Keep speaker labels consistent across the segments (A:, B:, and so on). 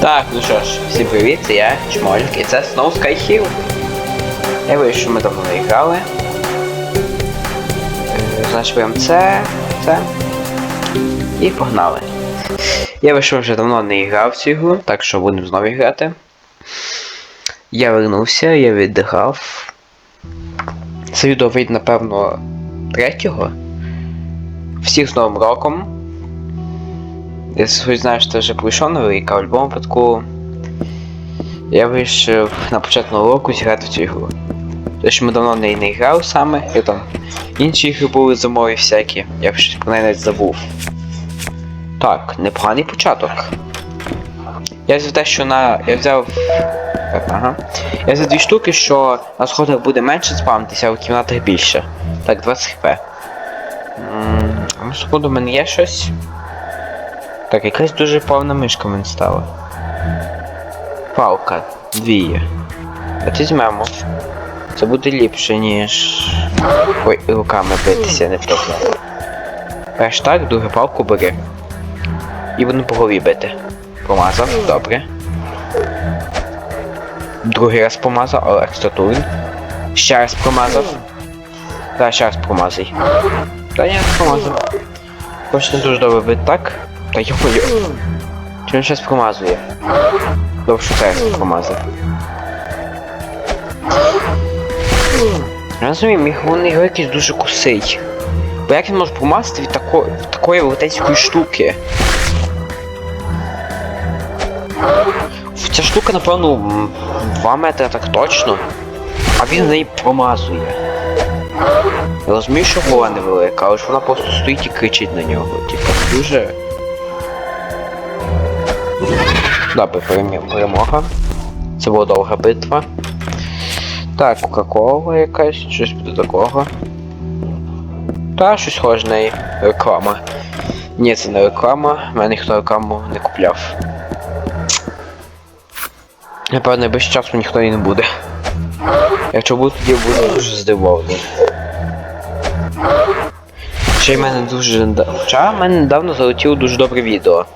A: Так, ну що ж, всім привіт, це я, Чмолік, і це знову Skyhill. Я вирішив, що ми давно не грали. Е, Значить, беремо це, це. І погнали. Я вийшов вже давно не грав в цю ігру, так що будемо знову грати. Я вернувся, я віддихав. Це відео вийде, напевно, третього. Всіх з Новим роком. Я хоч знаю, що вже пройшов новий рік, а в будь-якому випадку я вирішив на початку нового року зіграти в цю ігру. Тому що ми давно в неї не грав саме, і там інші ігри були зимові всякі, я щось про неї навіть забув. Так, непоганий початок. Я взяв те, що на. Я взяв. Так, ага. Я взяв дві штуки, що на сходах буде менше спавнитися, а в кімнатах більше. Так, 20 хп. М, А на сходу в мене є щось. Так, якась дуже повна мишка в мене стала. Палка. Дві є. От візьмемо. Це буде ліпше, ніж. Ой, руками битися, не трохи. Перш так, друге палку бери. І будемо по голові бити. Помазав, добре. Другий раз помазав, але екстра турн. Ще раз промазав. Та ще раз промазай. Та я промазав. Хоч не дуже добре бити так. Та йо-моє. Чи він щось промазує? Добре, що це промазав. Розумію, головний герой якийсь дуже кусий. Бо як він може промазати від тако, від такої велетенської штуки? Ця штука, напевно, 2 метри так точно. А він неї промазує. Я розумію, що голова невелика, але ж вона просто стоїть і кричить на нього. Типа дуже. Добре, перемога. Це була довга битва. Так, Кока-Кола якась, щось буде такого. Та, щось схоже на. Реклама. Ні, це не реклама, в мене ніхто рекламу не купляв. Напевно, без часу ніхто і не буде. Якщо буде, тоді буду дуже здивований. Ще й мене дуже Хоча в мене недавно залетіло дуже добре відео.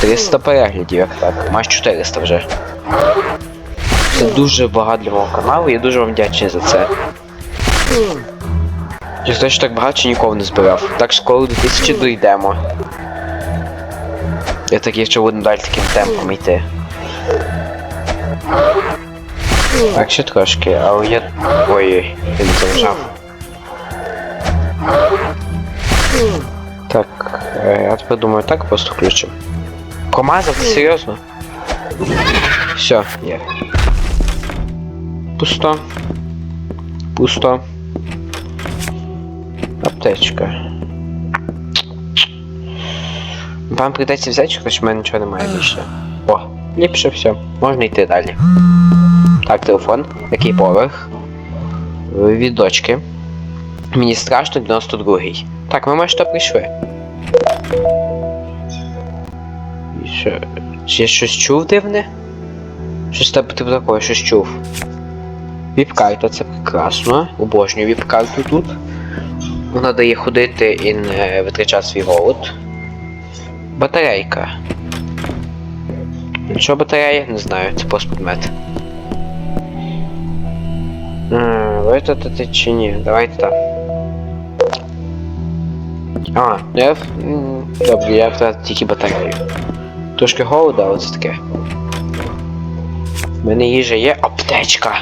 A: 300 переглядів, як так. Майже 400 вже. Це дуже багато для мого каналу, я дуже вам вдячний за це. Я що так багато ще ніколи не збирав. Так скоро до 1000 дійдемо. Я так якщо будемо далі таким темпом йти. Так, ще трошки, але я. Ой, я не заважав. Так, е, я тепер думаю, так просто включимо. Промазав, ти серйозно? Все, є. Пусто. Пусто. Аптечка. Вам прийдеться взяти, хоч в мене нічого немає більше. О, ліпше все. Можна йти далі. Так, телефон. Який поверх? Е, Від дочки. Мені страшно 92-й. Так, ми майже прийшли. Що? Я щось чув дивне? Щось типу типу такого, щось чув. Віп-карта, це прекрасно. Обожнюю віп-карту тут. Вона дає ходити і не витрачати свій голод. Батарейка. Що батарея? Не знаю, це просто предмет. Витратити чи ні? Давайте так. А, я. Добре, я втратив тільки батарею. Трошки голода, але це таке. У мене їжа є аптечка.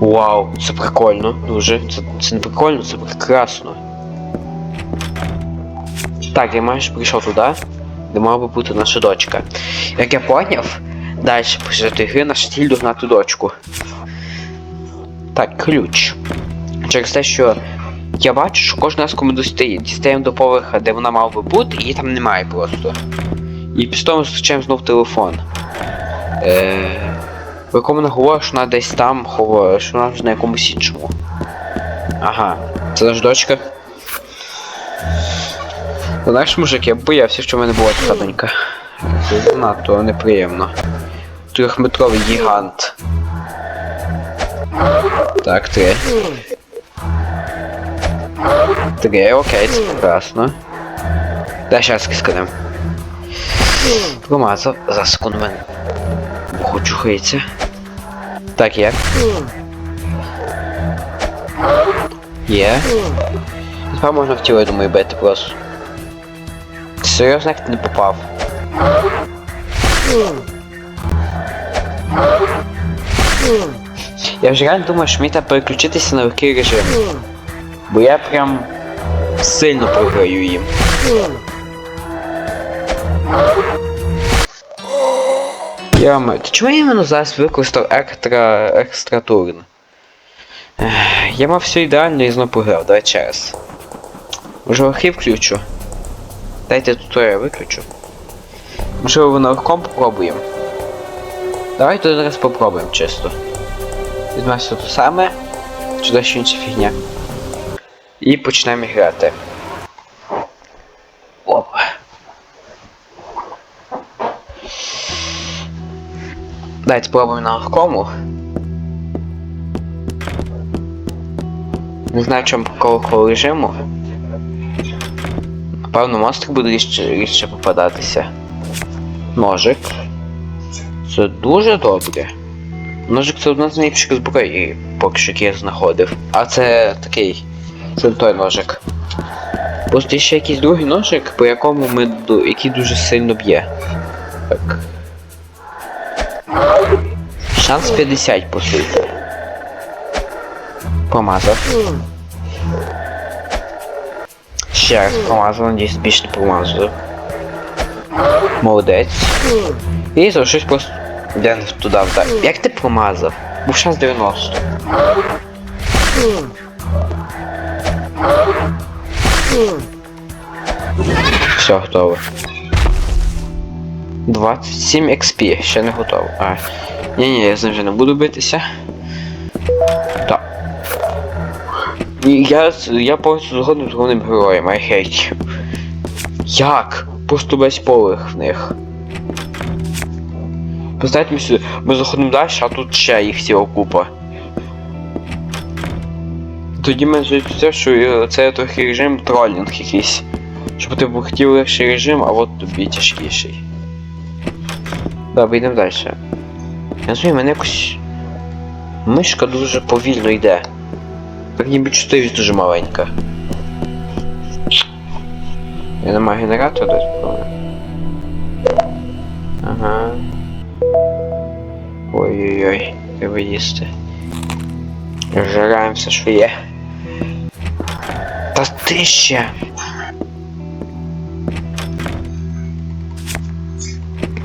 A: Вау, це прикольно, дуже. Це, це не прикольно, це прекрасно. Так, я майже прийшов туди, де мала би бути наша дочка. Як я поняв, далі цієї гри наш ціль догнати дочку. Так, ключ. Через те, що я бачу, що кожен раз, коли ми дістаємо до поверха, де вона мала би бути, її там немає просто. І після того зустрічаємо знов телефон. Е... В якому вона говорить, що вона десь там говорить, що вона вже на якомусь іншому. Ага, це наша дочка. Знаєш, мужик, я боявся, що в мене була така донька. Це надто неприємно. Трьохметровий гігант. Так, три. Три, окей, це прекрасно. Дай ще раз скинем. За секунду мене. Хочу хиться. Так, як? Є. Тепер можна в тіло, я думаю, бити просто. Серйозно як ти не попав? Я вже реально думаю, що мені треба переключитися на легкий режим. Бо я прям сильно програю їм. Та чому я іменно зараз використав екстра. екстра турн? Я мав все ідеально і знову програв, давай ще раз. Може архів включу? Дайте туторіал виключу. Можливо, на арком попробуємо. Давайте зараз попробуємо чисто. Візьмемо все те саме, чи дещо інша фігня. І почнемо грати. Оп. Давайте спробуємо на легкому. Не знаю, чому какого режиму. Напевно, монстр буде рідше, рідше попадатися. Ножик. Це дуже добре. Ножик це одна з найбільших зброї, поки що я знаходив. А це такий. Це той ножик. Просто є ще якийсь другий ножик, по якому ми який дуже сильно б'є. Так. Шанс 50 по суті. Помазав. Ще раз помазав, надіюсь, більше не помазав. Молодець. І залишився просто. Я не туди вдарив. Як ти промазав? Був шанс 90. Все, готово. 27 XP, ще не готово. А. Ні-ні, я з ним вже не буду битися. Так. Я, я повністю згоден з головним героєм, I hate. Як? Просто весь поверх в них. Представте, ми ми заходимо далі, а тут ще їх ціла купа. Тоді вже це, що е, це трохи режим тролінг якийсь. Щоб ти б хотів легший режим, а от тобі тяжкіший. Добре, йдемо далі. Я розумію, мене якось. Мишка дуже повільно йде. Так ніби чутливість дуже маленька. Я не маю генератора десь? Ага. Ой-ой-ой, треба їсти. Жираємо все, що є. Та ти ще.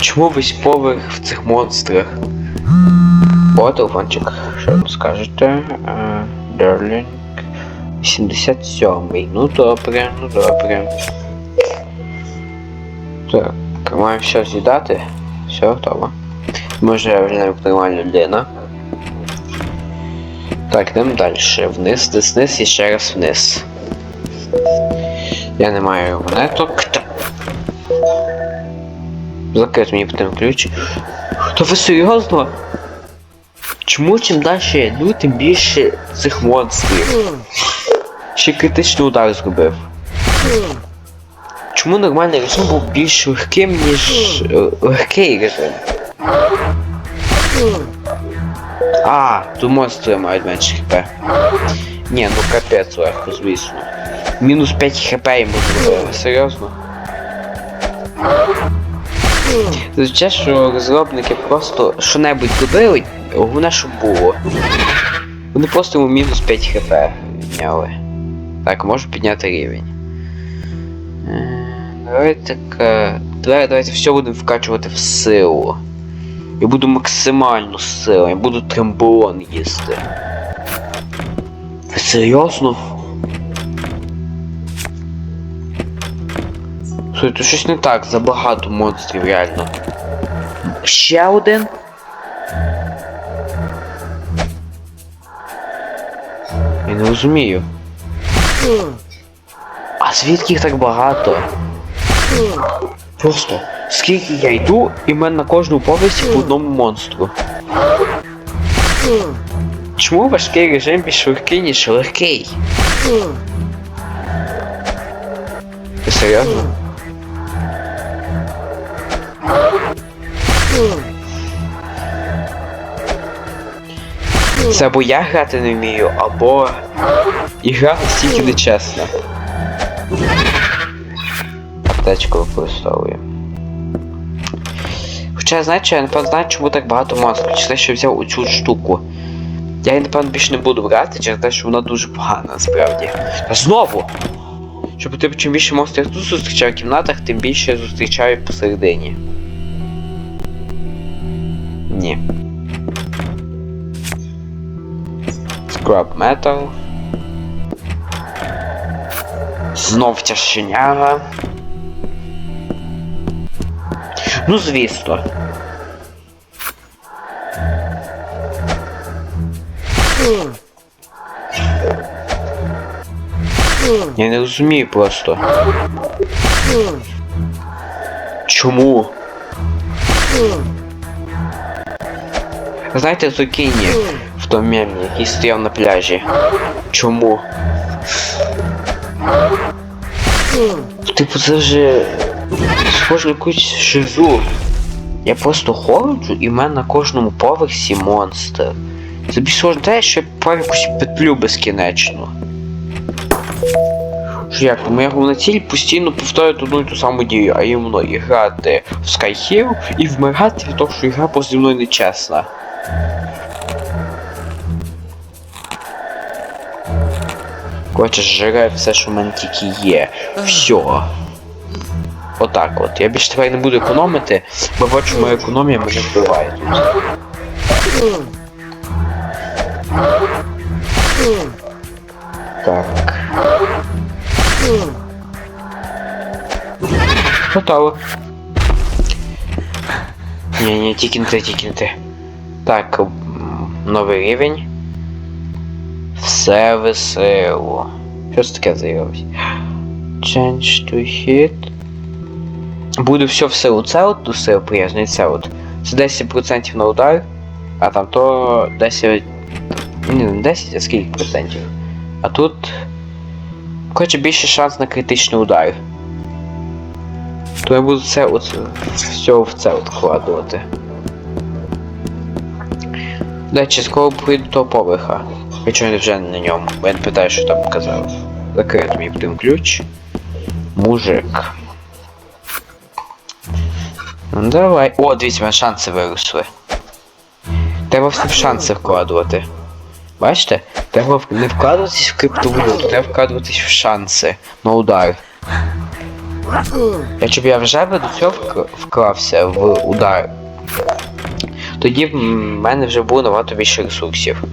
A: Чому весь поверх в цих монстрах? О, телефончик. Що ви скажете? Дерлінг. 77-й. Ну добре, ну добре. Так, маємо все з'їдати. Все готово. Може вже навіть нормальна людина. Так, йдемо далі. Вниз, десь вниз і ще раз вниз. Я не маю монеток. Та... Закрити мені потім ключ. Та ви серйозно? Чому чим далі я йду, тим більше цих монстрів? Ще критичний удар зробив. Чому нормальний режим був більш легким, ніж е, легкий режим? А, тут монстри мають менше хп. Ні, ну капець легко, звісно. Мінус 5 хп йому зробили, серйозно? Звичайно, що розробники просто що-небудь робили, головне, щоб було. Вони просто йому мінус 5 хп підняли. Так, можу підняти рівень. Е, Давайте так. Давай, давайте все будемо вкачувати в силу. Я буду максимально силу, я буду трембон їсти. Серйозно? Слухай, тут щось не так, забагато монстрів реально. Ще один? Я не розумію. А звідки їх так багато? Просто скільки я йду, і в мене на кожному поверсі по одному монстру. Чому важкий режим більш легкий, ніж легкий? Ти серйозно? Це або я грати не вмію, або ігра стільки нечесна. Аптечку використовую. Хоча, знаєте, я напевно знаю, чому так багато масок, через те, що взяв оцю штуку. Я її, напевно, більше не буду брати, через те, що вона дуже погана насправді. Та знову! Щоб ти чим більше монстрів тут зустрічаю в кімнатах, тим більше я зустрічаю посередині. Ні. Scrap Metal. Знов тяжчиняга. Ну, звісно. Я не розумію просто. Чому? Знаєте, Зукіні в тому мемі, який стояв на пляжі. Чому? Типу, це вже схоже якусь шизу. Я просто ходжу і в мене на кожному поверсі монстр. Це більш схоже те, що я прав якусь петлю безкінечну. Що як, моя головна ціль постійно повторювати одну і ту саму дію, а іменно грати в Skyhill і вмирати від того, що ігра поза мною нечесна. Коротше, жре все, що в мене тільки є. Все. Отак от. Я більше тепер не буду економити, бо бачу, моя економія мене вбиває тут. Так. Готово. Ні, ні, тільки не те, тільки. Так, новий рівень. Все весело. Що це таке заявилось? Change to hit. Буде все все у це от, приязно, і це от. Це 10% на удар, а там то 10. Ні, не 10, а скільки процентів. А тут. Коротше, більше шанс на критичний удар. То я буду це от все в це от Далі скоро прийду до поверха. Хоча вже на ньому. Не питаю, що там казав. Закрити мій потім ключ. Мужик. Ну давай. О, дивіться, мене шанси виросли. Треба всі шанси вкладувати. Бачите? Треба не вкладуватись в криптовалюту, треба вкладуватись в шанси на удар. Якщо б я вже би до цього вклався в удар, тоді в мене вже було набагато більше ресурсів.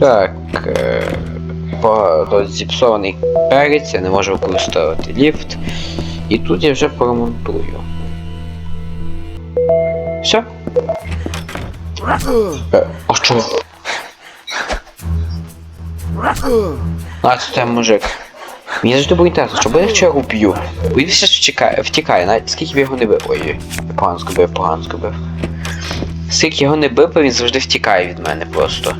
A: Так. Е зіпсований перець, я не можу використовувати ліфт. І тут я вже поремонтую. Все. Е, а що? А, це мужик. Мені завжди було інтересно, що буде, якщо я? Бо Він чекає, втікає, навіть скільки б його не бив. Ой, погано зробив, погано зробив. Скільки його не бив, він завжди втікає від мене просто.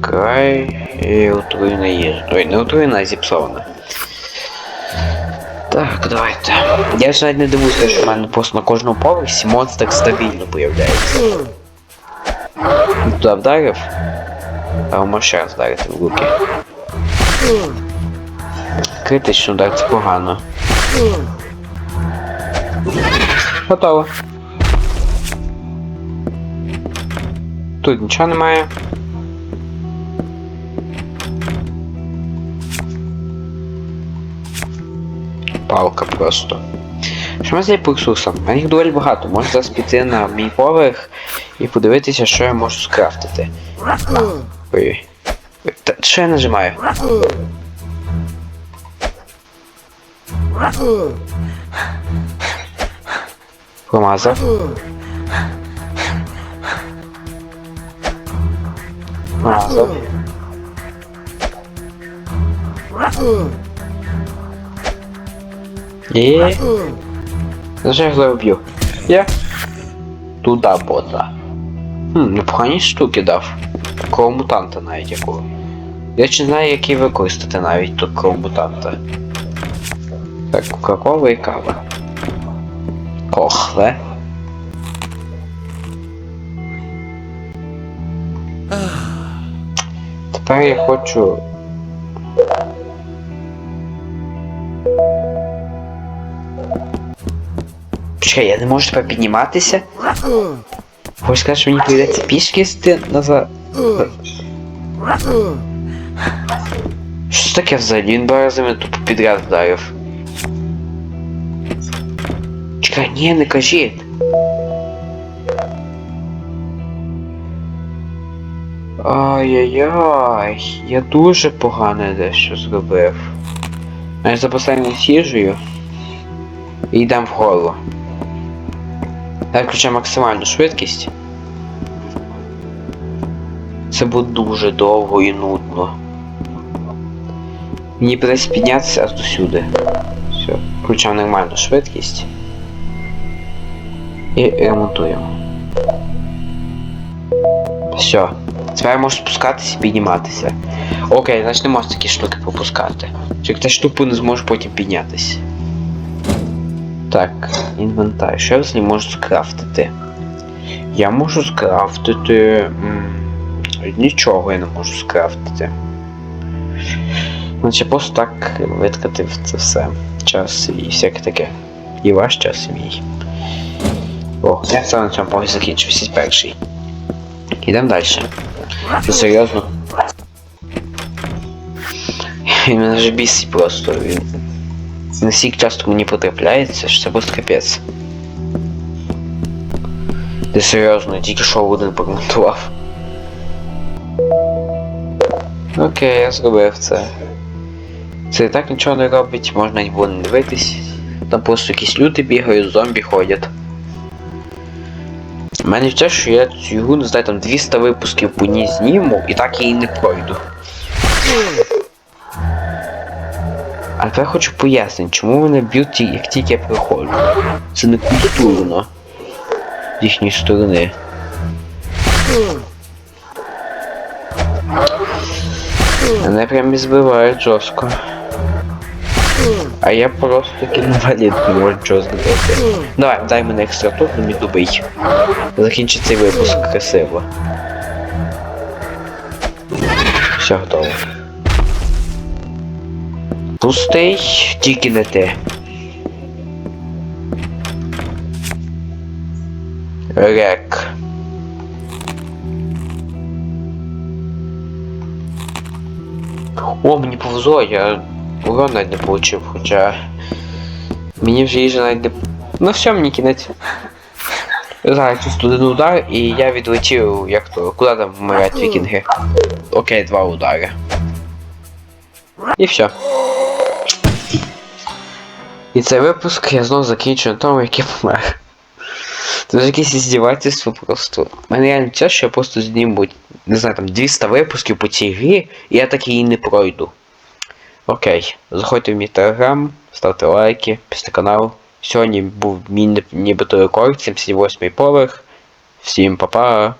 A: Край і отруєна їжа. Ой, не отруєна, а зіпсована. Так, давайте. Я ж навіть не дивуюся, що в мене просто на кожному поверсі монстр стабільно появляється. Туди вдарив. А ще раз вдарити в руки. Критично удар, це погано. Готово. Тут нічого немає. Палка просто. Що ми з по ресурсам? А їх доволі багато. Можна зараз піти на мій поверх і подивитися, що я можу скрафтити. Ой, Та що я нажимаю? Промазав. Промазав. І... Зачем я вб'ю? Я? Туда бота. Хм, непогані штуки дав. Такого мутанта навіть якого. Я не знаю, який використати навіть такого мутанта. Так, кока-кола і кава. да? Тепер я хочу. Що, я не можу тепер підніматися? Хочеш сказати, що мені прийдеться пішки йти назад? Що таке взагалі? Він два рази мене тупо підряд вдарив. Чекай, ні, не кажіть. Ай-яй-яй, я дуже погане дещо зробив. А я за останньою сіжею і йдемо вгору. Я включаю максимальну швидкість. Це буде дуже довго і нудно. Мені придеться піднятися аж до сюди. Все, включаємо нормальну швидкість. І ремонтуємо. Все. Тепер можеш спускатися і підніматися. Окей, значить не можеш такі штуки пропускати. Чи ти штуку не зможеш потім піднятися. Так, інвентар. Що я взагалі можу скрафтити? Я можу скрафтити. Нічого я не можу скрафтити. Значить, просто так витратив це все. Час і всяке таке. І ваш час, і мій. О, це на цьому погляді закінчився перший. Ідемо далі. Це серйозно. Він мене вже бісить просто. Він настільки часто мені потрапляється, що це просто капець. Ти серйозно, тільки що один прокоментував. Окей, я зробив це. Це і так нічого не робить, можна й було не дивитись. Там просто якісь люди бігають, зомбі ходять. У мене те, що я цю ігру, не знаю, там 200 випусків по ній зніму, і так я її не пройду. А я хочу пояснити, чому мене б'ють, як тільки я приходжу. Це не культурно. З їхньої сторони. Мене прям збивають жорстко. А я просто таки інвалід не можу чого зробити. Давай, дай мене екстра тут, не добий. Закінчить цей випуск красиво. Все готово. Пустий, тільки не ти. Рек. О, мені повезло, я урон навіть не получив, хоча. Мені вже їжа навіть не. Ну все, мені кінець. Зараз один удар і я відлетів, як то, куди там вмирають вікінги. Окей, два удари. І все. І цей випуск я знову закінчу на тому, як я помер. Це ж якесь іздівательство просто. Мене реально те, що я просто зніму, не знаю, там 200 випусків по цій грі, і я так її не пройду. Окей, заходьте в мій телеграм, ставте лайки, після канал. Сьогодні був мій нібито рекорд, 78 поверх. Всім па-па.